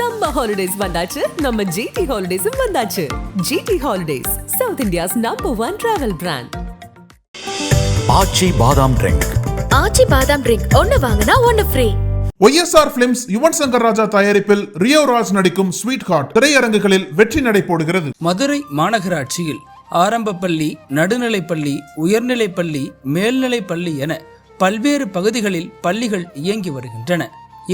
Summer holidays வந்தாச்சு. நம்ம GT ஹாலிடேஸும் வந்தாச்சு. GT holidays South India's number one travel brand Aachi பாதாம் ட்ரிங்க் ஆச்சி பாதாம் ட்ரிங்க் ஒன்னு வாங்கினா ஒன்னு free YSR films Yuvan Shankar Raja தயாரிப்பில் ரியோ ராஜ் நடிக்கும் ஸ்வீட் ஹார்ட் திரையரங்குகளில் வெற்றி நடை போடுகிறது. மதுரை மாநகராட்சியில் ஆரம்ப பள்ளி நடுநிலைப்பள்ளி உயர்நிலைப்பள்ளி மேல்நிலைப்பள்ளி என பல்வேறு பகுதிகளில் பள்ளிகள் இயங்கி வருகின்றன.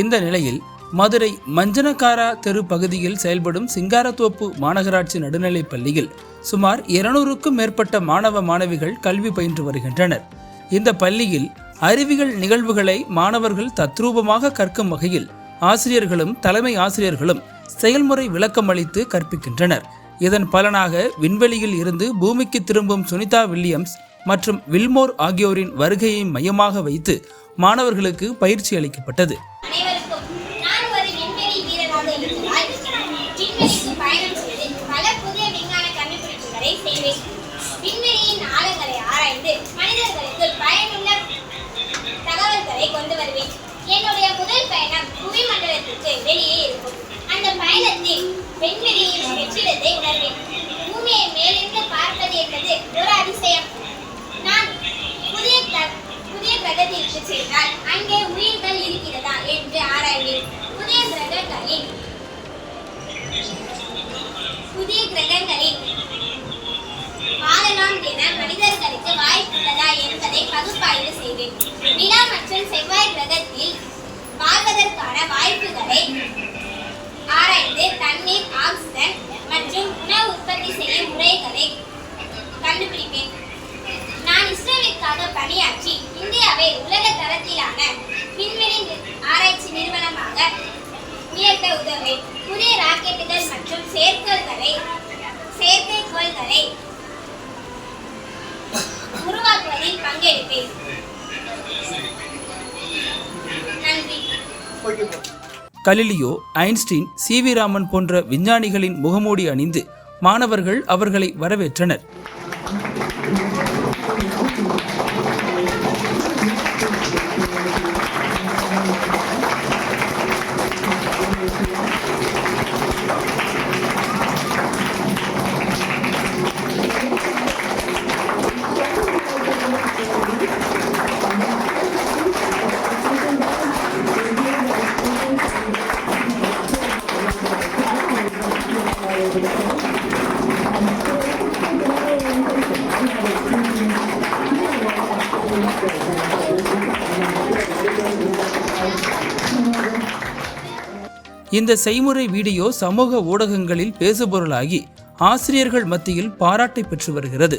இந்த நிலையில் மதுரை மஞ்சனக்காரா தெரு பகுதியில் செயல்படும் சிங்காரத்தோப்பு மாநகராட்சி நடுநிலைப் பள்ளியில் சுமார் இருநூறுக்கும் மேற்பட்ட மாணவ மாணவிகள் கல்வி பயின்று வருகின்றனர். இந்த பள்ளியில் அறிவியல் நிகழ்வுகளை மாணவர்கள் தத்ரூபமாக கற்கும் வகையில் ஆசிரியர்களும் தலைமை ஆசிரியர்களும் செயல்முறை விளக்கம் அளித்து கற்பிக்கின்றனர். இதன் பலனாக விண்வெளியில் இருந்து பூமிக்கு திரும்பும் சுனிதா வில்லியம்ஸ் மற்றும் வில்மோர் ஆகியோரின் வருகையை மையமாக வைத்து மாணவர்களுக்கு பயிற்சி அளிக்கப்பட்டது அனைவருக்கும் நான் ஒரு விண்வெளி வீரராக விண்வெளிக்கு பயணம் செய்து பல புதிய விஞ்ஞான கண்டுபிடிப்புகளை செய்வேன் விண்வெளியின் ஆழங்களை ஆராய்ந்து மனிதர்களுக்கு பயனுள்ள தகவல்களை கொண்டு வருவேன். என்னுடைய முதல் பயணம் புவி மண்டலத்திற்கு வெளியே இருக்கும். அந்த பயணத்தில் விண்வெளியின் வெற்றிடத்தை உணர்வேன். பூமியை மேலிருந்து பார்ப்பது என்பது ஒரு அதிசயம். நான் புதிய புதிய கிரகத்திற்கு சென்றால் அங்கே உயிர்கள் இருக்கிறதா என்று ஆராய்வேன். புதிய கிரகங்களில் புதிய கிரகங்களில் வாழலாம் என மனிதர்களுக்கு வாய்ப்புள்ளதா என்பதை பகுப்பாய்வு செய்வேன். நிலா மற்றும் செவ்வாய் கிரகத்தில் வாழ்வதற்கான வாய்ப்புகளை ஆராய்ந்து தண்ணீர் ஆக்சிஜன் மற்றும் உணவு உற்பத்தி செய்யும் முறைகளை கண்டுபிடிப்பேன். நான் இஸ்ரேலுக்காக பணியாற்றி இந்தியாவை உலக தரத்திலான விண்வெளி செயற்கைக்கோள்களை உருவாக்குவதில் பங்கெடுப்பேன். Galileo Einstein C V Raman போன்ற விஞ்ஞானிகளின் முகமூடி அணிந்து மாணவர்கள் அவர்களை வரவேற்றனர். இந்த செய்முறை வீடியோ சமூக ஊடகங்களில் பேசுபொருளாகி ஆசிரியர்கள் மத்தியில் பாராட்டை பெற்று வருகிறது.